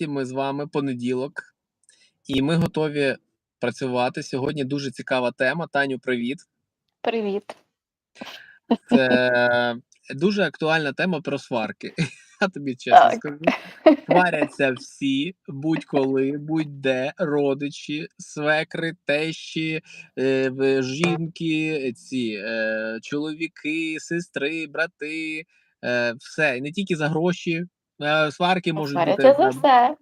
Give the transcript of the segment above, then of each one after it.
Нарешті ми з вами понеділок, і ми готові працювати. Сьогодні дуже цікава тема. Таню, привіт. Привіт. Це дуже актуальна тема про сварки. Я тобі чесно Так. скажу. Сваряться всі, будь-коли, будь-де, родичі, свекри, тещі, е, жінки, ці е, чоловіки, сестри, брати, е, все. І не тільки за гроші. Е, сварки можуть бути Сваряться за за все.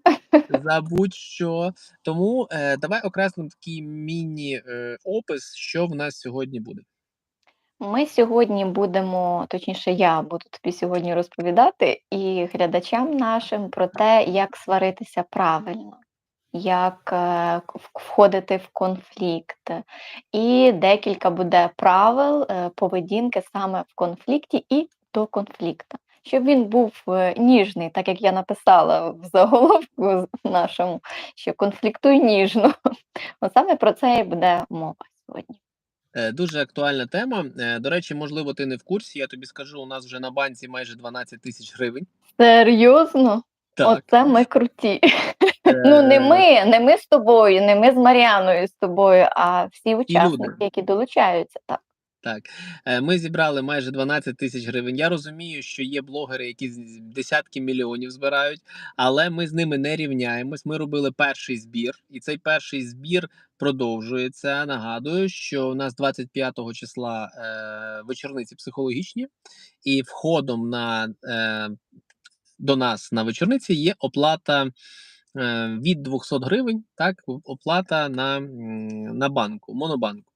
за будь-що. Тому е, давай окреслимо такий міні-опис, що в нас сьогодні буде. Ми сьогодні будемо, точніше, я буду тобі сьогодні розповідати і глядачам нашим про те, як сваритися правильно, як е, входити в конфлікт. І декілька буде правил е, поведінки саме в конфлікті і до конфлікту. Щоб він був е, ніжний, так як я написала в заголовку нашому, що конфліктуй ніжно. От саме про це і буде мова сьогодні. Е, Дуже актуальна тема. Е, До речі, можливо, ти не в курсі. Я тобі скажу, у нас вже на банці майже 12 тисяч гривень. Серйозно? Так. Оце ми круті. Ну, не ми, не ми з тобою, не ми з Мар'яною з тобою, а всі учасники, які долучаються. Так. Так, Е, ми зібрали майже 12 тисяч гривень. Я розумію, що є блогери, які десятки мільйонів збирають, але ми з ними не рівняємось. Ми робили перший збір, і цей перший збір продовжується. Нагадую, що у нас 25 числа е, вечорниці психологічні, і входом на е, до нас на вечорниці є оплата. е, Від 200 гривень, так, оплата на, на банку, монобанку.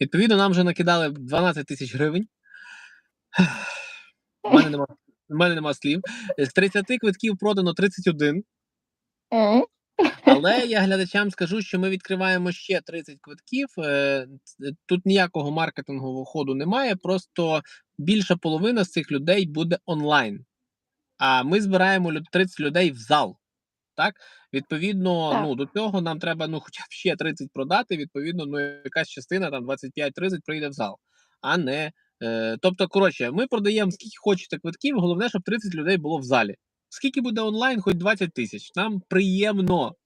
Відповідно, нам вже накидали 12 тисяч гривень. У мене нема, у мене нема слів. З 30 квитків продано 31. Але я глядачам скажу, що ми відкриваємо ще 30 квитків. Е, Тут ніякого маркетингового ходу немає. Просто більша половина з цих людей буде онлайн. А ми збираємо 30 людей в зал. Так, відповідно, Так. ну до цього нам треба ну хоча б ще 30 продати. Відповідно, ну якась частина там 25-30 прийде в зал, а не. Е, тобто, коротше, ми продаємо скільки хочете квитків. Головне, щоб 30 людей було в залі. Скільки буде онлайн, хоч 20 тисяч. Нам приємно.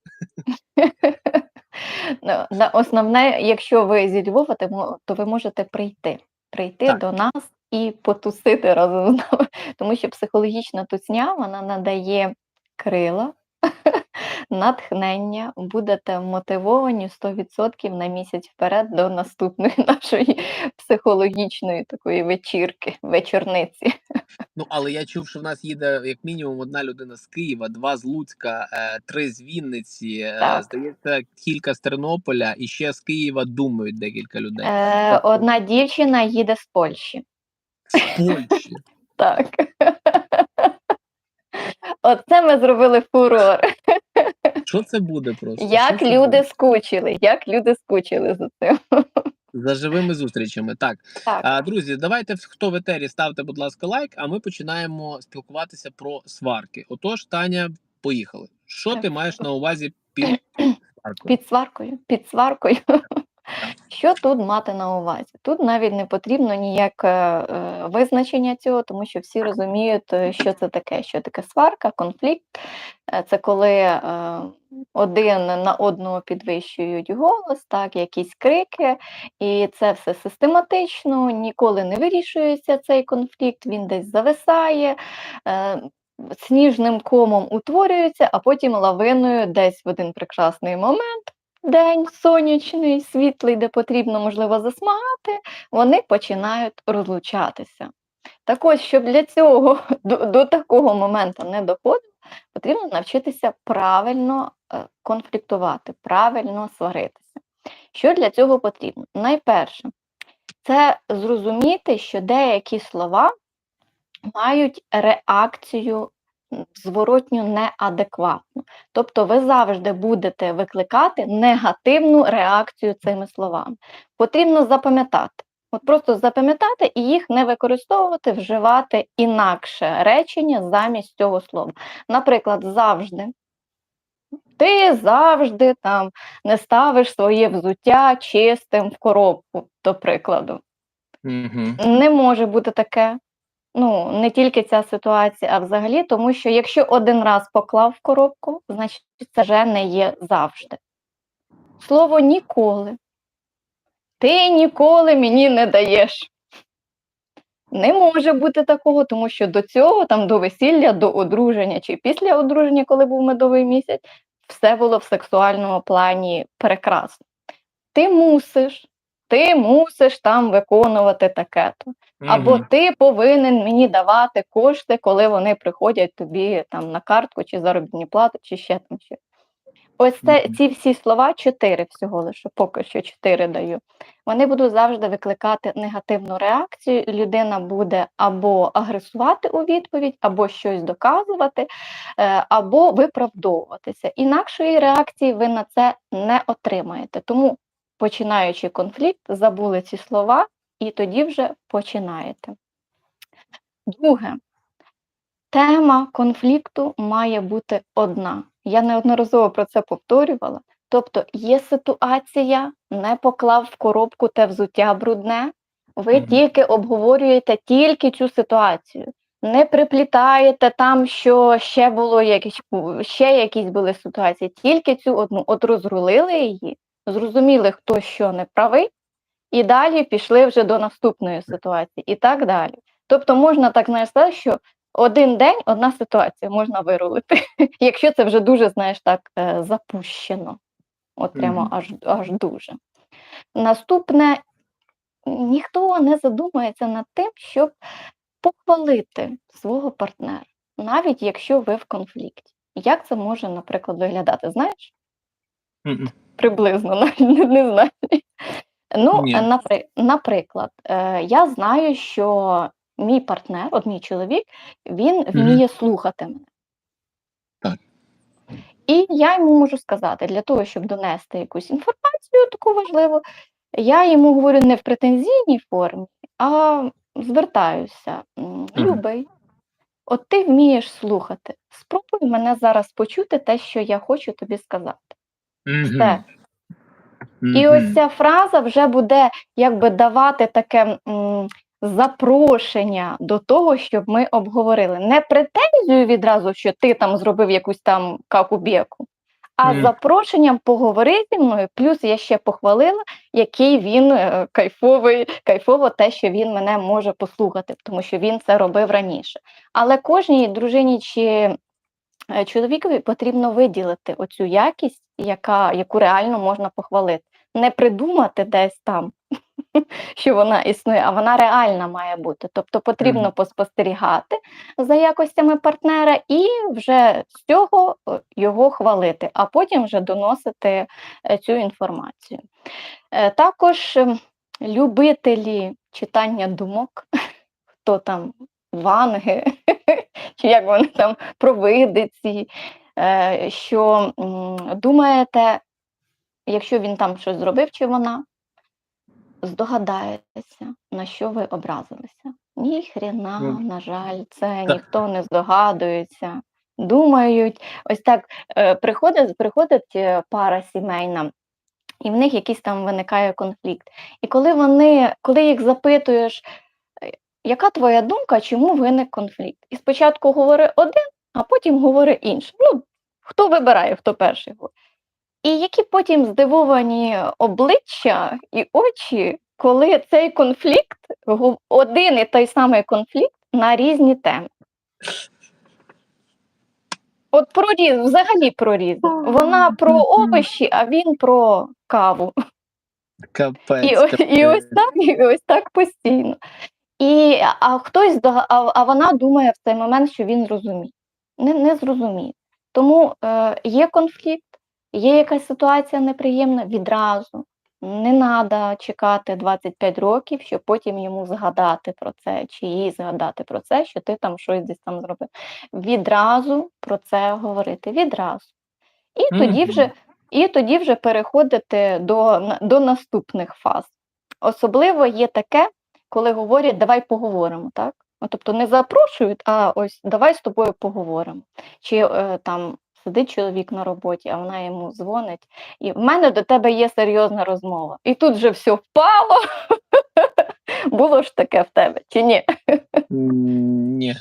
Ну, Основне, якщо ви зі Львова, то то ви можете прийти. Прийти Так. до нас і потусити разом з нами. Тому що психологічна тусня вона надає крила, натхнення, будете мотивовані 100% на місяць вперед до наступної нашої психологічної такої вечірки, вечорниці. Ну але я чув, що в нас їде як мінімум одна людина з Києва, два з Луцька, е, три з Вінниці. е, Так. Здається, кілька з Тернополя і ще з Києва думають декілька людей. Е, одна дівчина їде з Польщі. З Польщі. Так. Оце ми зробили фурор. Що це буде просто? Як люди буде? скучили, як люди скучили за цим. за живими зустрічами. Так, Так, а, друзі, давайте хто в етері ставте, будь ласка, лайк, а ми починаємо спілкуватися про сварки. Отож, Таня, поїхали. Що ти маєш на увазі під сваркою? під сваркою, під сваркою. Що тут мати на увазі? Тут навіть не потрібно ніяке е, визначення цього, тому що всі розуміють, е, що це таке, що таке сварка, конфлікт. Е, Це коли один на одного підвищують голос, так, якісь крики, і це все систематично, ніколи не вирішується цей конфлікт, він десь зависає. Сніжним комом утворюється, а потім лавиною десь в один прекрасний момент день сонячний, світлий, де потрібно, можливо, засмагати, вони починають розлучатися. Так ось, щоб для цього до, до такого моменту не доходило, потрібно навчитися правильно е, конфліктувати, правильно сваритися. Що для цього потрібно? Найперше, це зрозуміти, що деякі слова мають реакцію зворотню неадекватну. Тобто ви завжди будете викликати негативну реакцію цими словами. Потрібно запам'ятати. От просто запам'ятати і їх не використовувати, вживати інакше речення замість цього слова. Наприклад, завжди. Ти завжди там не ставиш своє взуття чистим в коробку, до прикладу. Угу. Не може бути таке. Ну, не тільки ця ситуація, а взагалі, тому що якщо один раз поклав в коробку, значить це вже не є завжди. Слово ніколи. Ти ніколи мені не даєш. Не може бути такого, тому що до цього, там до весілля, до одруження чи після одруження, коли був медовий місяць, все було в сексуальному плані прекрасно. Ти мусиш, ти мусиш там виконувати таке-то. Або Мгм. ти повинен мені давати кошти, коли вони приходять тобі там на картку, чи заробітні плати, чи ще там ще. Ось це, ці всі слова, чотири всього лише, поки що чотири даю. Вони будуть завжди викликати негативну реакцію. Людина буде або агресувати у відповідь, або щось доказувати, е, або виправдовуватися. Інакшої реакції ви на це не отримаєте. Тому, починаючи конфлікт, забули ці слова і тоді вже починаєте. Друге, тема конфлікту має бути одна. Я неодноразово про це повторювала. Тобто є ситуація, не поклав в коробку те взуття брудне, ви Мгм. тільки обговорюєте тільки цю ситуацію. Не приплітаєте там, що ще було якісь ще якісь були ситуації, тільки цю одну. От розрулили її, зрозуміли, хто що не правий, і далі пішли вже до наступної ситуації, і так далі. Тобто можна так знаєш, сказати, що один день одна ситуація можна вирулити, якщо це вже дуже, знаєш, так е, запущено. От прямо Мгм. аж, аж дуже. Наступне, ніхто не задумається над тим, щоб похвалити свого партнера, навіть якщо ви в конфлікті. Як це може, наприклад, виглядати? Знаєш? Мгм. Приблизно, навіть не, не знаю. Ну, Ні. напри- наприклад, е, я знаю, що мій партнер, от мій чоловік, він вміє слухати мене. Так. І я йому можу сказати, для того, щоб донести якусь інформацію таку важливу, я йому говорю не в претензійній формі, а звертаюся. Любий, от ти вмієш слухати. Спробуй мене зараз почути те, що я хочу тобі сказати. Все. І ось ця фраза вже буде якби давати таке м, запрошення до того, щоб ми обговорили. Не претензію відразу, що ти там зробив якусь там каку-бєку, а Мгм. запрошенням поговори зі мною. Плюс я ще похвалила, який він е, кайфовий, кайфово те, що він мене може послухати, тому що він це робив раніше. Але кожній дружині чи чоловікові потрібно виділити оцю якість, яка, яку реально можна похвалити. Не придумати десь там, що вона існує, а вона реальна має бути. Тобто потрібно Мгм. поспостерігати за якостями партнера і вже з цього е, його хвалити, а потім вже доносити е, цю інформацію. Е, Також ем, любителі читання думок, хто там ванги, чи як вони там провидиці, е, що думаєте, якщо він там щось зробив, чи вона, здогадаєтеся, на що ви образилися. Ні хрена, Ну, на жаль, це ніхто не здогадується. Думають, ось так е, приходить, приходить е, пара сімейна, і в них якийсь там виникає конфлікт. І коли вони, коли їх запитуєш, яка твоя думка, чому виник конфлікт? І спочатку говори один, а потім говори інший. Ну, хто вибирає, хто перший говорить. І які потім здивовані обличчя і очі, коли цей конфлікт, один і той самий конфлікт на різні теми. От про різ, взагалі про різне. Вона про овочі, а він про каву. Капець, І, о- і ось так, і ось так постійно. І, а хтось а, а вона думає в цей момент, що він зрозуміє. Не, не зрозуміє. Тому е, є конфлікт, є якась ситуація неприємна відразу. Не треба чекати 25 років, щоб потім йому згадати про це, чи їй згадати про це, що ти там щось десь там зробив. Відразу про це говорити. Відразу. І тоді вже, і тоді вже переходити до, до наступних фаз. Особливо є таке, коли говорять, давай поговоримо, так? Ну, тобто не запрошують, а ось давай з тобою поговоримо. Чи е, там сидить чоловік на роботі, а вона йому дзвонить, і в мене до тебе є серйозна розмова. І тут вже все впало. Було ж таке в тебе, чи ні? Ні.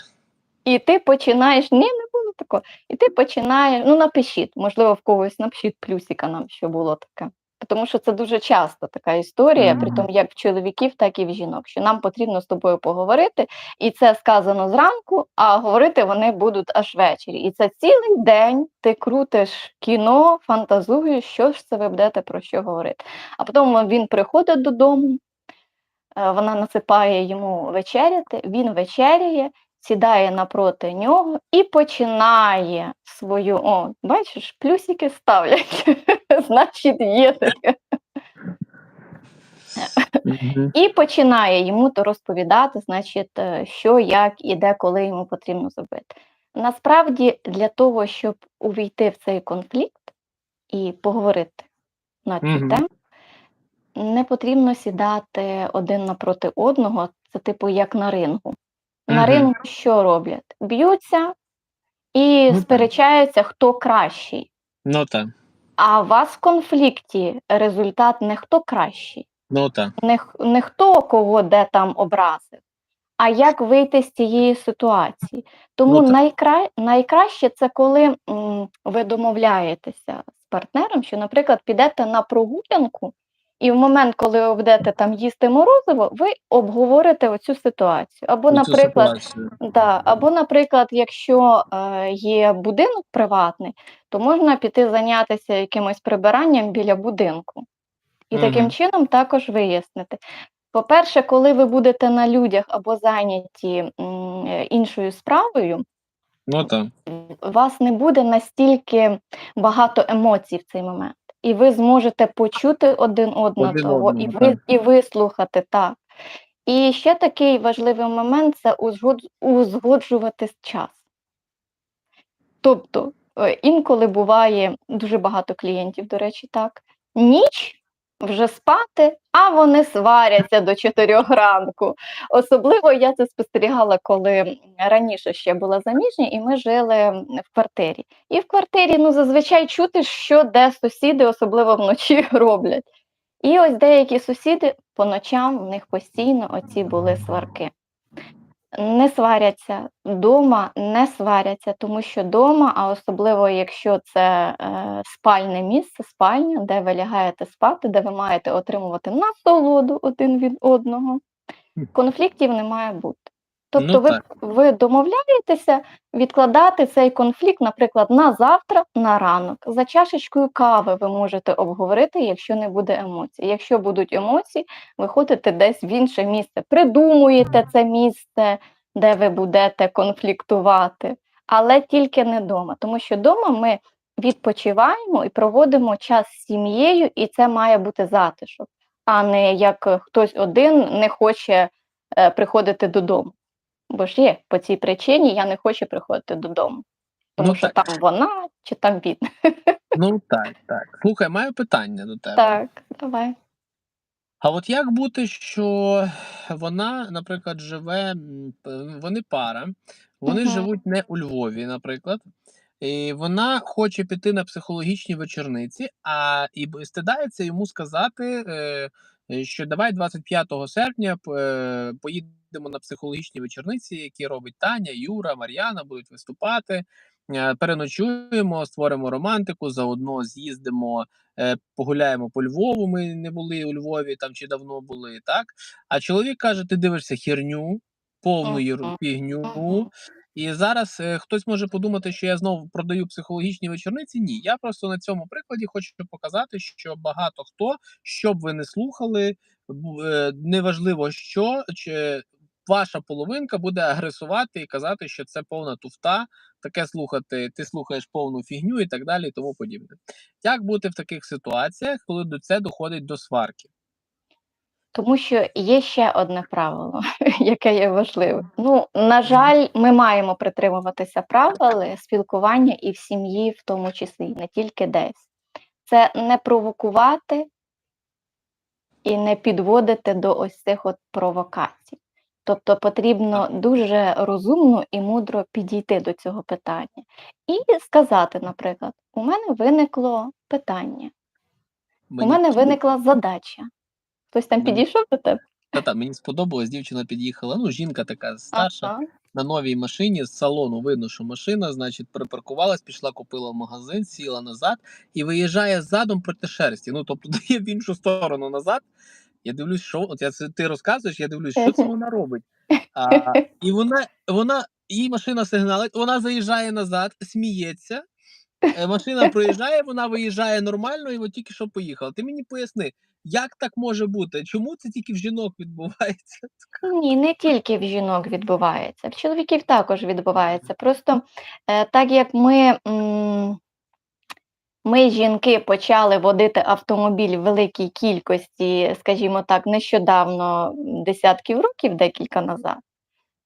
І ти починаєш, ні, не було такого. І ти починаєш, ну напишіть, можливо, в когось напишіть плюсика нам, що було таке. Тому що це дуже часто така історія, Мгм. при тому як в чоловіків, так і в жінок, що нам потрібно з тобою поговорити, і це сказано зранку, а говорити вони будуть аж ввечері. І це цілий день ти крутиш кіно, фантазуєш, що ж це ви будете про що говорити. А потім він приходить додому, е, вона насипає йому вечеряти, він вечеряє, сідає напроти нього і починає свою. О, бачиш, плюсики ставлять. Значить, є таке. І починає йому то розповідати, значить, е, що, як і де, коли йому потрібно зробити. Насправді, для того, щоб увійти в цей конфлікт і поговорити на цю тему, не потрібно сідати один напроти одного. Це типу як на рингу. На Мгм. рингу що роблять? Б'ються і Ну, сперечаються, хто кращий. Ну так. А у вас в конфлікті результат не хто кращий, Ну так. не, х- не хто кого де там образив, а як вийти з цієї ситуації. Тому Ну, так. найкра... найкраще це коли м, ви домовляєтеся з партнером, що, наприклад, підете на прогулянку, і в момент, коли ви будете там їсти морозиво, ви обговорите оцю ситуацію. Або, Цю наприклад, ситуацію. Да, або, наприклад, якщо е, є будинок приватний, то можна піти зайнятися якимось прибиранням біля будинку. І таким чином також вияснити. По-перше, коли ви будете на людях або зайняті м, іншою справою, Ну так. у вас не буде настільки багато емоцій в цей момент. І ви зможете почути один одного і, ви, і вислухати так. І ще такий важливий момент це узгоджувати час. Тобто, е, інколи буває дуже багато клієнтів, до речі, так. Ніч вже спати, а вони сваряться до 4 ранку. Особливо я це спостерігала, коли раніше ще була заміжня, і ми жили в квартирі. І в квартирі ну, зазвичай чути, що де сусіди, особливо вночі, роблять. І ось деякі сусіди по ночам в них постійно оці були сварки. Не сваряться дома, не сваряться, тому що дома, а особливо якщо це е, спальне місце, спальня, де ви лягаєте спати, де ви маєте отримувати насолоду один від одного, конфліктів не має бути. Тобто Ну ви, ви домовляєтеся відкладати цей конфлікт, наприклад, на завтра, на ранок. За чашечкою кави ви можете обговорити, якщо не буде емоцій. Якщо будуть емоції, ви ходите десь в інше місце, придумуєте це місце, де ви будете конфліктувати, але тільки не вдома. Тому що вдома ми відпочиваємо і проводимо час з сім'єю, і це має бути затишок, а не як е, хтось один не хоче е, приходити додому. Бо ж є по цій причині я не хочу приходити додому. Тому Ну, що так. там вона чи там він. Ну так, так. Слухай, маю питання до тебе. Так, давай. А от як бути, що вона, наприклад, живе, вони пара, вони Мгм. живуть не у Львові, наприклад, і вона хоче піти на психологічні вечорниці, а і стидається йому сказати, е, що давай 25 серпня е, поїдемо на психологічні вечорниці, які робить Таня, Юра, Мар'яна, будуть виступати. е, Переночуємо, створимо романтику, заодно з'їздимо е, погуляємо по Львову. Ми не були у Львові там чи давно були, так? А чоловік каже: ти дивишся херню, повну фігню. І зараз е, хтось може подумати, що я знову продаю психологічні вечорниці. Ні, я просто на цьому прикладі хочу показати, що багато хто, що б ви не слухали, е, неважливо що, чи ваша половинка буде агресувати і казати, що це повна туфта, таке слухати, ти слухаєш повну фігню і так далі, і тому подібне. Як бути в таких ситуаціях, коли до це доходить до сварки? Тому що є ще одне правило, яке є важливим. Ну, на жаль, ми маємо притримуватися правил спілкування і в сім'ї, в тому числі, не тільки десь. Це не провокувати і не підводити до ось цих от провокацій. Тобто потрібно дуже розумно і мудро підійти до цього питання і сказати, наприклад, у мене виникло питання, у мене виникла задача. Хтось там підійшов до тебе? Та-та, мені сподобалось, дівчина під'їхала, ну, жінка така старша, Ага. на новій машині з салону видно, що машина, значить, припаркувалась, пішла, купила в магазин, сіла назад і виїжджає задом проти шерсті. Ну, тобто дає в іншу сторону назад. Я дивлюсь, що от я це ти розказуєш, я дивлюсь, що це вона робить. А, і вона, вона, її машина сигналить, вона заїжджає назад, сміється. Е, Машина проїжджає, вона виїжджає нормально, і от тільки що поїхала. Ти мені поясни, як так може бути? Чому це тільки в жінок відбувається? Ні, не тільки в жінок відбувається, в чоловіків також відбувається. Просто е, так як ми, м, ми, жінки, почали водити автомобіль в великій кількості, скажімо так, нещодавно, десятків років, декілька назад,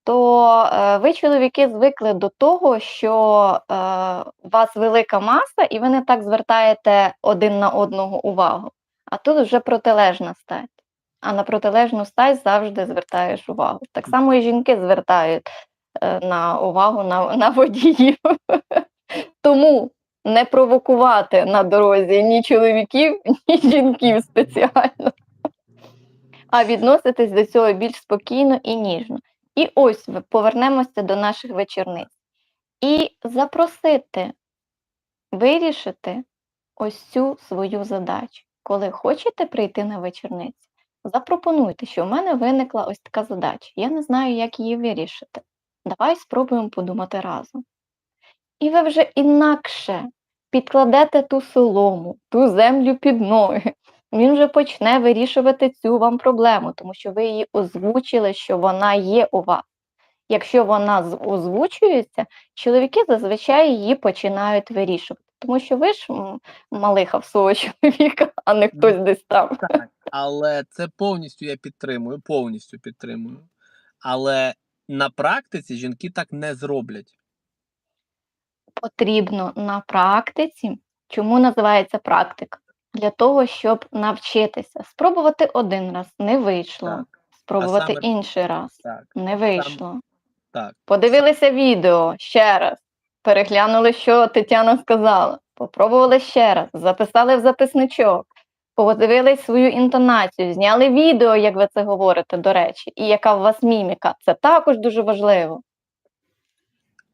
то е, ви, чоловіки, звикли до того, що е, у вас велика маса, і ви не так звертаєте один на одного увагу. А тут вже протилежна стать. А на протилежну стать завжди звертаєш увагу. Так само і жінки звертають е, на увагу на, на водіїв. Тому не провокувати на дорозі ні чоловіків, ні жінків спеціально, а відноситись до цього більш спокійно і ніжно. І ось повернемося до наших вечорниць. І запросити вирішити ось цю свою задачу. Коли хочете прийти на вечорницю, запропонуйте, що в мене виникла ось така задача. Я не знаю, як її вирішити. Давай спробуємо подумати разом. І ви вже інакше підкладете ту солому, ту землю під ноги. Він вже почне вирішувати цю вам проблему, тому що ви її озвучили, що вона є у вас. Якщо вона озвучується, чоловіки зазвичай її починають вирішувати. Тому що ви ж малиха в свого чоловіка, а не хтось десь там. Так, але це повністю я підтримую, повністю підтримую. Але на практиці жінки так не зроблять. Потрібно на практиці. Чому називається практика? Для того, щоб навчитися. Спробувати один раз не вийшло. Так, Спробувати саме- інший раз так, не вийшло. так. Подивилися відео ще раз, переглянули, що Тетяна сказала, попробували ще раз, записали в записничок, подивились свою інтонацію, зняли відео, як ви це говорите, до речі, і яка у вас міміка. Це також дуже важливо.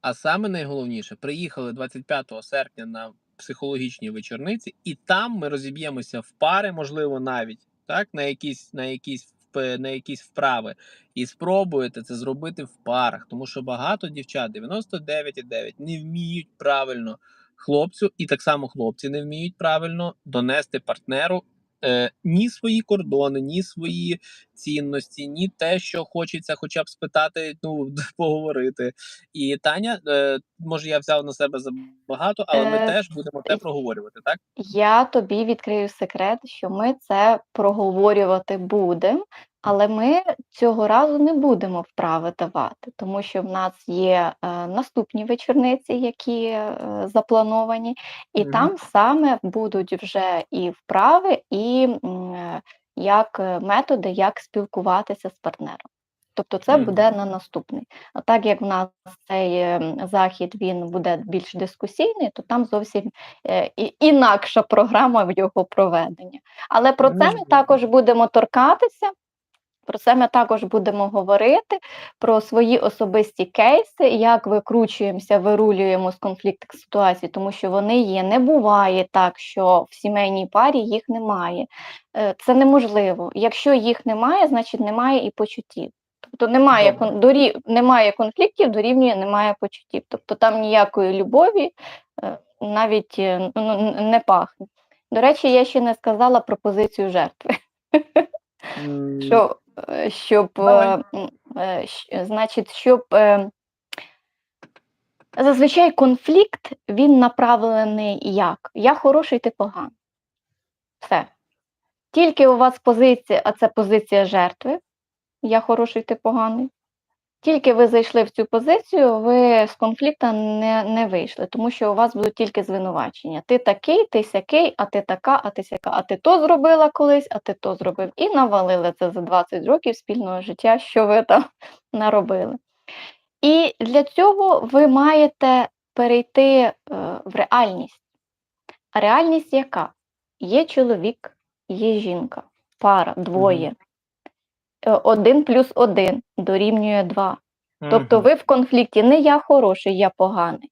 А саме найголовніше, приїхали 25 серпня на психологічні вечорниці, і там ми розіб'ємося в пари, можливо, навіть так, на якісь, на якісь, на якісь вправи, і спробуєте це зробити в парах, тому що багато дівчат, 99,9, не вміють правильно хлопцю, і так само хлопці не вміють правильно донести партнеру. Е, ні свої кордони, ні свої цінності, ні те, що хочеться, хоча б спитати, ну поговорити. І Таня, е, може, я взяв на себе забагато, але ми Е, теж будемо те проговорювати, так? Я тобі відкрию секрет, що ми це проговорювати будемо, але ми цього разу не будемо вправи давати, тому що в нас є е, наступні вечорниці, які е, заплановані, і Мгм. там саме будуть вже і вправи, і м, е, як е, методи, як спілкуватися з партнером. Тобто це Мгм. буде на наступний. А так як в нас цей е, захід він буде більш дискусійний, то там зовсім е, і- інакша програма в його проведення. Але про це ми також будемо торкатися. Про це ми також будемо говорити про свої особисті кейси, як викручуємося, вирулюємо з конфліктних ситуацій, тому що вони є. Не буває так, що в сімейній парі їх немає. Е, Це неможливо. Якщо їх немає, значить немає і почуттів. Тобто немає, Добре. кон- дорі, немає конфліктів, дорівнює немає почуттів. Тобто там ніякої любові е, навіть е, ну, не пахне. До речі, я ще не сказала про позицію жертви. Що, щоб, Давай. значить, щоб зазвичай конфлікт він направлений як? Я хороший, ти поганий. Все. Тільки у вас позиція, а це позиція жертви. Я хороший, ти поганий. Тільки ви зайшли в цю позицію, ви з конфлікту не, не вийшли, тому що у вас будуть тільки звинувачення. Ти такий, ти сякий, а ти така, а ти сяка, а ти то зробила колись, а ти то зробив. І навалили це за 20 років спільного життя, що ви там наробили. І для цього ви маєте перейти е, в реальність. А реальність яка? Є чоловік, є жінка, пара, двоє. 1 плюс 1 дорівнює 2. Тобто ви в конфлікті не я хороший, я поганий,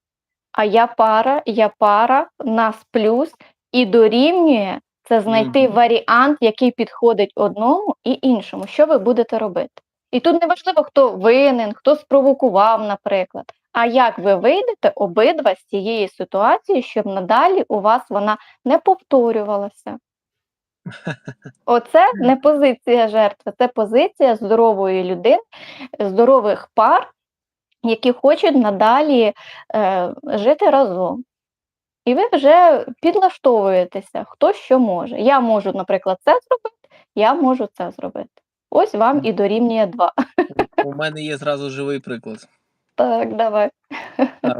а я пара, я пара, нас плюс і дорівнює це знайти варіант, який підходить одному і іншому. Що ви будете робити? І тут не важливо, хто винен, хто спровокував, наприклад. А як ви вийдете обидва з цієї ситуації, щоб надалі у вас вона не повторювалася? Оце не позиція жертви, це позиція здорової людини, здорових пар, які хочуть надалі е, жити разом. І ви вже підлаштовуєтеся, хто що може. Я можу, наприклад, це зробити, я можу це зробити. Ось вам і дорівнює два. У мене є зразу живий приклад. Так, давай.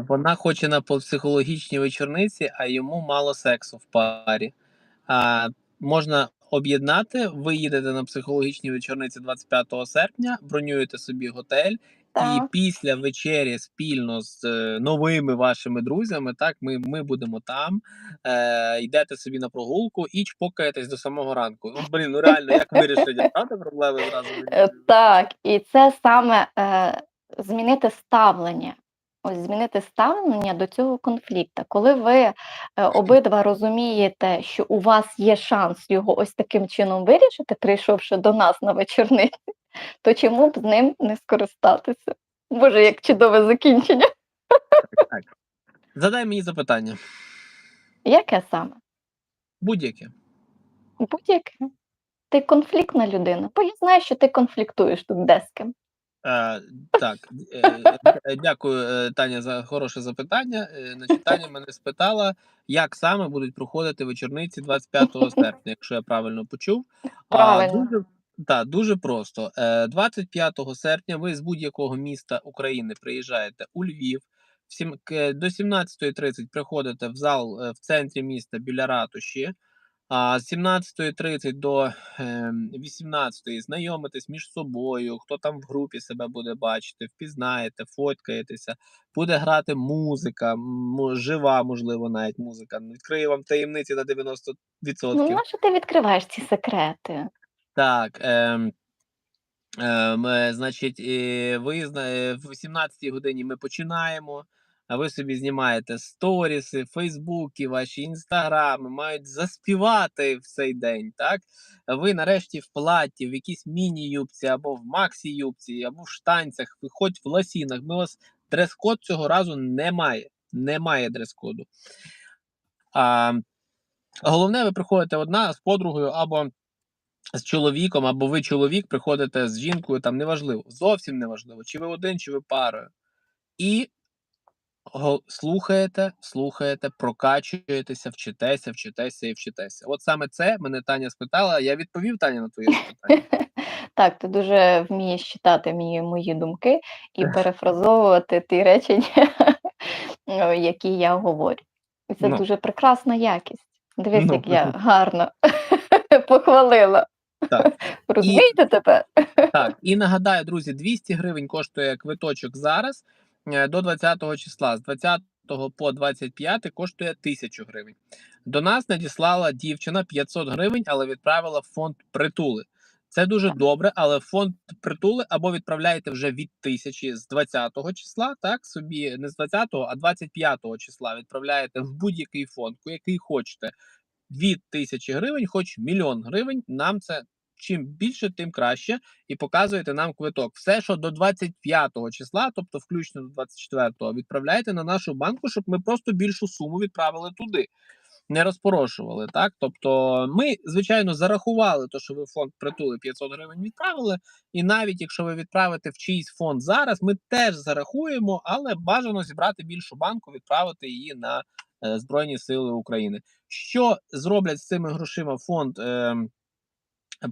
Вона хоче на психологічній вечорниці, а йому мало сексу в парі. А, можна об'єднати, ви їдете на психологічній вечорниці 25 серпня, бронюєте собі готель, і після вечері спільно з е, новими вашими друзями, так, ми, ми будемо там, е, йдете собі на прогулку і чпокаєтесь до самого ранку. Ну, блін, ну реально, як вирішити правда, проблеми зразу? Е, Так, і це саме е, змінити ставлення. Ось змінити ставлення до цього конфлікту. Коли ви е, обидва розумієте, що у вас є шанс його ось таким чином вирішити, прийшовши до нас на вечорниці, то чому б з ним не скористатися? Боже, як чудове закінчення. Задай мені запитання. Яке саме? Будь-яке. Будь-яке. Ти конфліктна людина, бо я знаю, що ти конфліктуєш тут де з ким. Е, так, е, е, дякую, Таня, за хороше запитання. Значить, Таня мене спитала, як саме будуть проходити вечорниці 25 серпня, якщо я правильно почув. А, Правильно. дуже, та, дуже просто. Е, 25 серпня ви з будь-якого міста України приїжджаєте у Львів. До 17.30 приходите в зал в центрі міста біля ратуші. А з 17.30 до ем, 18.00 знайомитесь між собою, хто там в групі себе буде бачити, впізнаєте, фоткаєтеся, буде грати музика, жива, можливо, навіть музика. Відкрию вам таємниці на 90%. Ну, на що ти відкриваєш ці секрети? Так, ем, ем, е, значить, е, ви е, в 18 годині ми починаємо. А ви собі знімаєте сторіси, фейсбуки, ваші інстаграми, мають заспівати в цей день. Так, ви нарешті в платі, в якійсь міні-юбці, або в максі-юбці, або в штанцях, ви хоч в ласінах. Ми вас дрес-код цього разу немає. Немає дрес-коду. А, головне, ви приходите одна з подругою або з чоловіком, або ви чоловік приходите з жінкою, там неважливо, зовсім неважливо, чи ви один, чи ви парою. І слухаєте, слухаєте, прокачуєтеся, вчитеся, вчитеся і вчитеся. От саме це мене Таня спитала. Я відповів Таня на твоє запитання. Так, ти дуже вмієш читати мої, мої думки і перефразовувати ті речення, які я говорю. І це Ну. дуже прекрасна якість. Дивись, Ну. як я гарно похвалила. Так. Розумієте тепер? Так, і нагадаю, друзі, 200 гривень коштує квиточок зараз до 20 числа. З 20 по 25 коштує 1000 гривень. До нас надіслала дівчина 500 гривень, але відправила в фонд притули. Це дуже добре, але фонд притули або відправляєте вже від тисячі з 20 числа, так собі не з 20, а 25 числа відправляєте в будь-який фонд, який хочете від тисячі гривень, хоч мільйон гривень. Нам це чим більше, тим краще. І показуєте нам квиток. Все, що до 25 числа, тобто включно до 24-го, відправляйте на нашу банку, щоб ми просто більшу суму відправили туди. Не розпорошували, так? Тобто, ми, звичайно, зарахували те, що ви фонд притули 500 гривень відправили. І навіть якщо ви відправите в чийсь фонд зараз, ми теж зарахуємо, але бажано зібрати більшу банку, відправити її на е, Збройні Сили України. Що зроблять з цими грошима фонд? Е,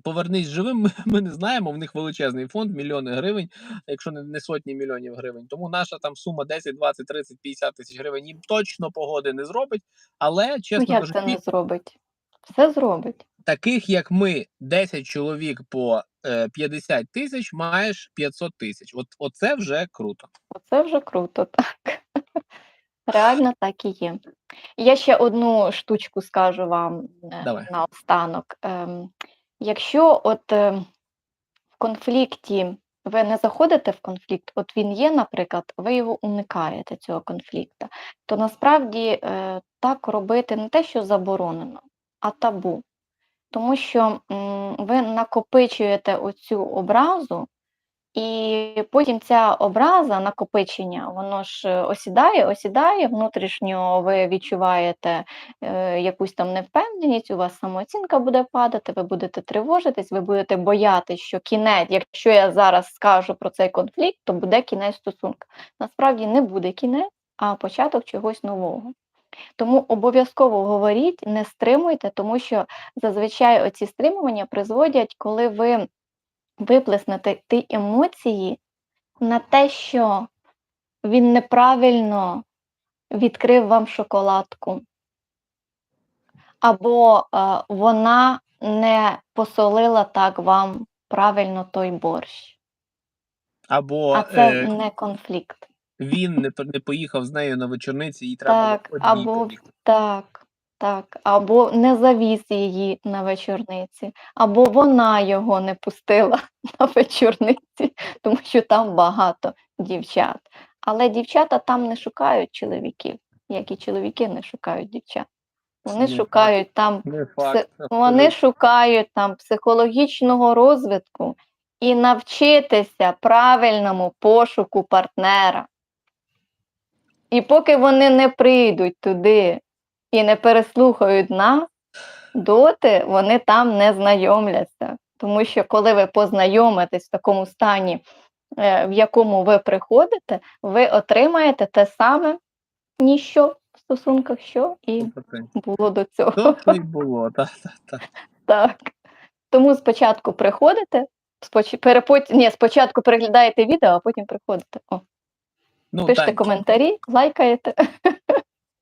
Повернись живим, ми, ми не знаємо. В них величезний фонд, мільйони гривень, якщо не, не сотні мільйонів гривень. Тому наша там сума 10, 20, 30, 50 тисяч гривень їм точно погоди не зробить. Але Ну, чесно як це не зробить? Все зробить. таких як ми, 10 чоловік по е, 50 тисяч, маєш 500 тисяч. От оце вже круто. Оце вже круто, так. Реально так і є. Я ще одну штучку скажу вам е, Давай. наостанок. Якщо от ем, в конфлікті ви не заходите в конфлікт, от він є, наприклад, ви його уникаєте, цього конфлікту, то насправді е, так робити не те, що заборонено, а табу. Тому що ви накопичуєте оцю образу, і потім ця образа, накопичення, воно ж е, осідає, осідає, внутрішньо ви відчуваєте е, якусь там невпевненість, у вас самооцінка буде падати, ви будете тривожитись, ви будете боятись, що кінець, якщо я зараз скажу про цей конфлікт, то буде кінець стосунка. Насправді не буде кінець, а початок чогось нового. Тому обов'язково говоріть, не стримуйте, тому що зазвичай оці стримування призводять, коли ви виплеснете ті емоції на те, що він неправильно відкрив вам шоколадку, або е, вона не посолила так вам правильно той борщ. Або А це е, не конфлікт. він не, не поїхав з нею на вечорниці, їй треба Так, або так, так, або не завіз її на вечорниці, або вона його не пустила на вечорниці, тому що там багато дівчат. Але дівчата там не шукають чоловіків, як і чоловіки не шукають дівчат. Вони шукають там пси- вони шукають там психологічного розвитку і навчитися правильному пошуку партнера. І поки вони не прийдуть туди і не переслухають нас, доти вони там не знайомляться. Тому що коли ви познайомитесь в такому стані, е, в якому ви приходите, ви отримаєте те саме, ніщо в стосунках, що і було до цього. То було, так, так, так. Так. Тому спочатку приходите, споч... перепот... Ні, спочатку переглядаєте відео, а потім приходите. О, Ну, пишете так, коментарі, лайкаєте.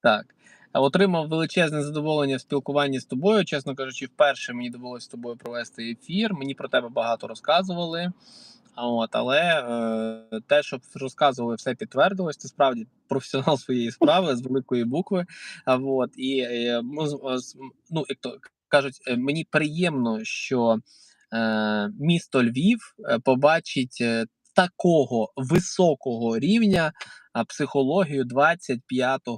так. Отримав величезне задоволення в спілкуванні з тобою. Чесно кажучи, вперше мені довелося з тобою провести ефір. Мені про тебе багато розказували. От, але е, те, що розказували, все підтвердилось. Ти справді професіонал своєї справи з великої букви. А от і е, ну, ну, як то кажуть, е, мені приємно, що е, місто Львів е, побачить е, такого високого рівня психологію 25 е,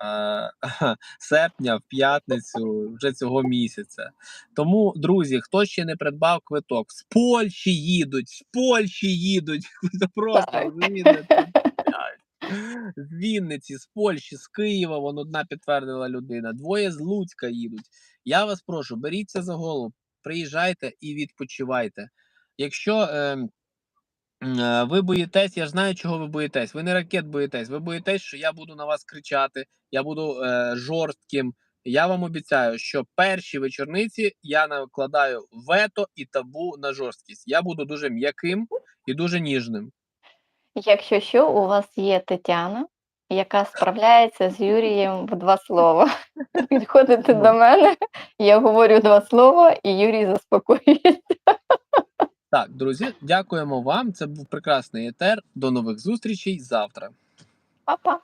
серпня в п'ятницю вже цього місяця. Тому, друзі, хто ще не придбав квиток, з Польщі їдуть, з Польщі їдуть. Просто розумієте, з Вінниці, з Польщі, з Києва, вон одна підтвердила людина. Двоє з Луцька їдуть. Я вас прошу, беріться за голову, приїжджайте і відпочивайте. Якщо е, ви боїтесь, я ж знаю, чого ви боїтесь. Ви не ракет боїтесь. Ви боїтесь, що я буду на вас кричати, я буду е, жорстким. Я вам обіцяю, що перші вечорниці я накладаю вето і табу на жорсткість. Я буду дуже м'яким і дуже ніжним. Якщо що, у вас є Тетяна, яка справляється з Юрієм в два слова. Підходите до мене, я говорю два слова, і Юрій заспокоюється. Так, друзі, дякуємо вам. Це був прекрасний етер. До нових зустрічей завтра. Па-па!